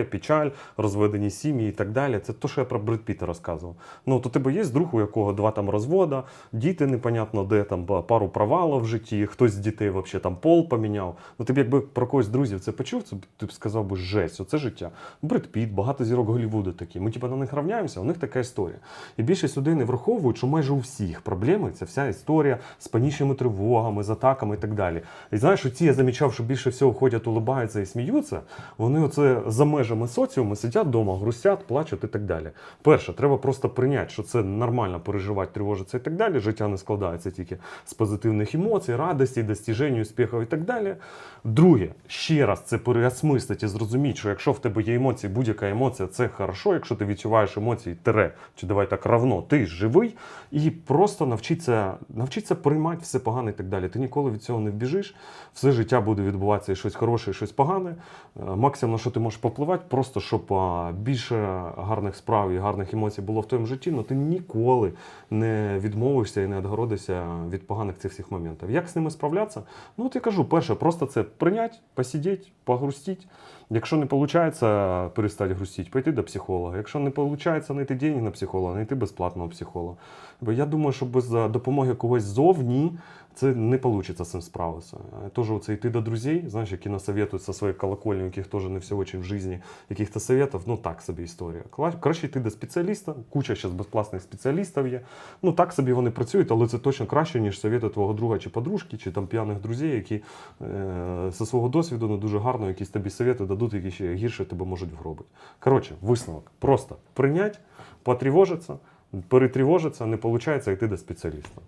горе, печаль, розведені сім'ї і так далі. Це те, що я про Бред Піта розказував. Ну, то тебе є друг, у якого два там розвода, діти непонятно де, там пару провалів в житті, хтось з дітей взагалі там пол поміняв. Ну, ти б якби про когось друзів це почув, це ти б сказав би жесть, оце життя. Бред Піт, багато зірок Голлівуду такі. Ми типу, на них равняємося, у них така історія. І більшість людей не враховують, що майже у всіх проблеми це вся історія з панічними тривогами, з атаками і так далі. І знаєш, ці я замічав, що більше всього ходять, улибаються і сміються. Вони оце за межами соціуму сидять вдома, грустять, плачуть і так далі. Перше, треба просто прийняти, що це нормально переживати, тривожитися і так далі. Життя не складається тільки з позитивних емоцій, радості, достіжень, успіхів і так далі. Друге, ще раз це переосмислити і зрозуміти, що якщо в тебе є емоції, будь-яка емоція це хорошо, якщо ти відчуваєш емоції, тере, чи давай так равно, ти живий, і просто навчитися, навчитися приймати все погане і так далі. Ти ніколи від цього не вбіжиш, все життя буде відбуватися і щось хороше, і щось погане. Е, Максимум, на що ти можеш попливати, просто щоб більше гарних справ і гарних емоцій було в твоєму житті, але ти ніколи не відмовишся і не відгородишся від поганих цих всіх моментів. Як з ними справлятися? Ну, от я кажу, перше, просто це прийняти, посидіти, погрустити. Якщо не виходить перестати грустити, пойти до психолога. Якщо не виходить знайти деньги на психолога, знайти безплатного психолога. Бо я думаю, що без допомоги когось ззовні це не вийде з цим справитися. Е, Тоже оце йти до друзей, знаєш, які насоветують со своєї колокольні, яких теж не все очень в житті, яких-то советів, ну так собі історія. Краще йти до спеціаліста, куча зараз безплатних спеціалістів є. Ну так собі вони працюють, але це точно краще, ніж совєти твого друга чи подружки, чи там п'яних друзів, які е, зі свого досвіду не дуже гарно якісь тобі совєти дадуть, які ще гірше тебе можуть вгробити. Коротше, висновок. Просто прийняти, потривожитися, перетривожитися, не виходить йти до спеціаліста.